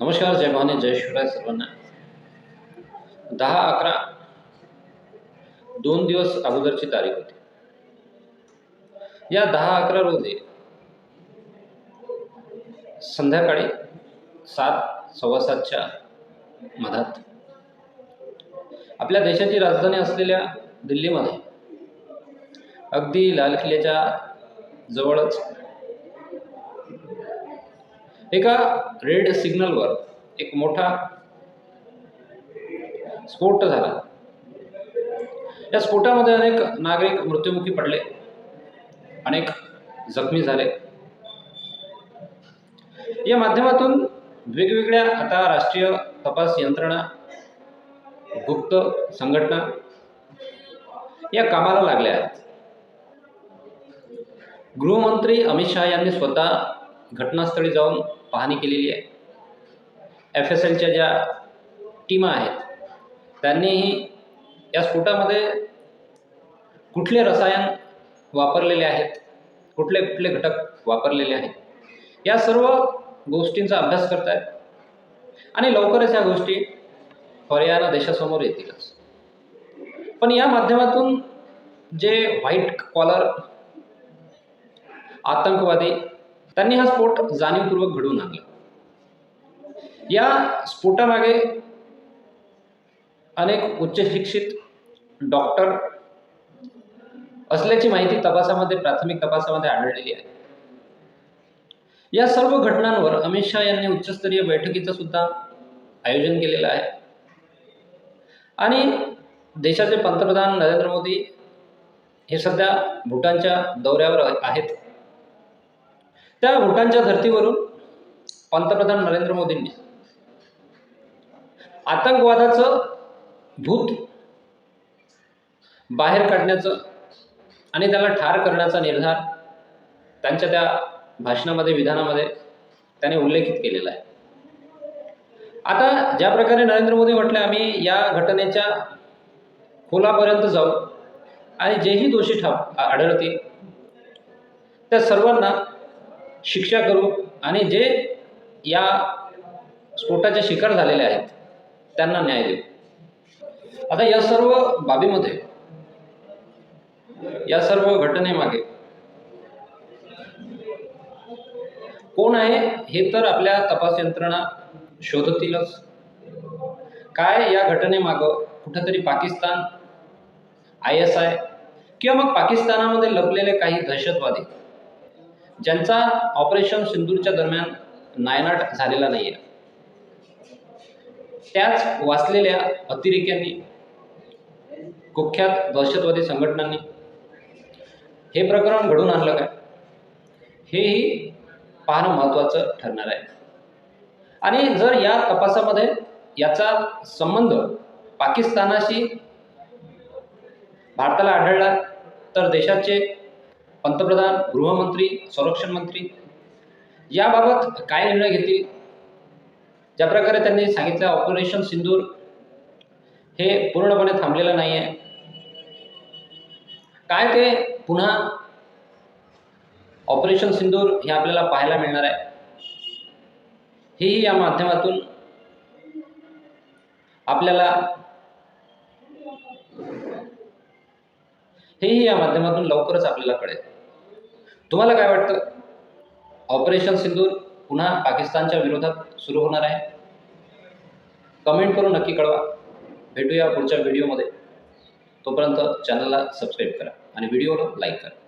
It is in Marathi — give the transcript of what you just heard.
नमस्कार जय भवानी जय शिवराय सर्वांना. दहा अकरा दोन दिवस अगोदरची तारीख होती. या दहा अकरा रोजी संध्याकाळी सात सव्वा सातच्या मधात आपल्या देशाची राजधानी असलेल्या दिल्लीमध्ये अगदी लाल किल्ल्याच्या जवळच एका रेड सिग्नलवर एक मोठा स्फोट झाला. या स्फोटामध्ये अनेक नागरिक मृत्युमुखी पडले अनेक जखमी झाले. या माध्यमातून वेगवेगळ्या आता राष्ट्रीय तपास यंत्रणा गुप्त संघटना या कामाला लागल्या आहेत. गृहमंत्री अमित शहा यांनी स्वतः घटनास्थळी जाऊन पाहणी केलेली आहे. एफ एस एलच्या ज्या टीमा आहेत त्यांनीही या स्फोटामध्ये कुठले रसायन वापरलेले आहेत कुठले कुठले घटक वापरलेले आहेत या सर्व गोष्टींचा अभ्यास करत आहेत आणि लवकरच या गोष्टी पर्यायाला देशासमोर येतीलच. पण या माध्यमातून जे व्हाईट कॉलर आतंकवादी त्यांनी हा स्फोट जाणीवपूर्वक घडवून आणला. या स्फोटामागे अनेक उच्च शिक्षित डॉक्टर असल्याची माहिती तपासामध्ये प्राथमिक तपासामध्ये आढळलेली आहे. या सर्व घटनांवर अमित शहा यांनी उच्चस्तरीय बैठकीचं सुद्धा आयोजन केलेलं आहे. आणि देशाचे पंतप्रधान नरेंद्र मोदी हे सध्या भूटानच्या दौऱ्यावर आहेत. त्या भूटानच्या धर्तीवरून पंतप्रधान नरेंद्र मोदींनी आतंकवादाचं भूत बाहेर काढण्याचं आणि त्याला ठार करण्याचा निर्धार त्यांच्या त्या भाषणामध्ये विधानामध्ये त्याने उल्लेखित केलेला आहे. आता ज्या प्रकारे नरेंद्र मोदी म्हटले आम्ही या घटनेच्या खोलापर्यंत जाऊ आणि जेही दोषी ठाप आढळतील त्या सर्वांना शिक्षा करू आणि जे या स्फोटाचे शिकार झालेले आहेत त्यांना न्याय देऊ. आता या सर्व बाबीमध्ये या सर्व घटनेमागे कोण आहे हे तर आपल्या तपास यंत्रणा शोधतीलच. काय या घटनेमागं कुठंतरी पाकिस्तान आय एस आय किंवा मग पाकिस्तानामध्ये लपलेले काही दहशतवादी ज्यांचा ऑपरेशन सिंदूरच्या दरम्यान नायनाट झालेला नाही आहे त्याच वाचलेल्या अतिरेक्यांनी कुख्यात दहशतवादी संघटनांनी हे प्रकरण घडून आणलं काय? हेही पाहणं महत्त्वाचं ठरणार आहे. आणि जर या तपासामध्ये याचा संबंध पाकिस्तानाशी भारताला आढळला तर देशाचे पंतप्रधान गृहमंत्री संरक्षण मंत्री याबाबत काय निर्णय घेतील? ज्या प्रकारे त्यांनी सांगितलं ऑपरेशन सिंदूर हे पूर्णपणे थांबलेलं नाही आहे काय ते पुन्हा ऑपरेशन सिंदूर हे आपल्याला पाहायला मिळणार आहे? हेही या माध्यमातून आपल्याला हेही या माध्यमातून लवकरच आपल्याला कळेल. तुम्हाला काय वाटतं? ऑपरेशन सिंदूर पुन्हा पाकिस्तानच्या विरोधात सुरू होणार आहे? कमेंट करून नक्की कळवा. भेटूया पुढच्या व्हिडिओमध्ये. तोपर्यंत चॅनलला सबस्क्राईब करा आणि व्हिडिओला लाईक करा.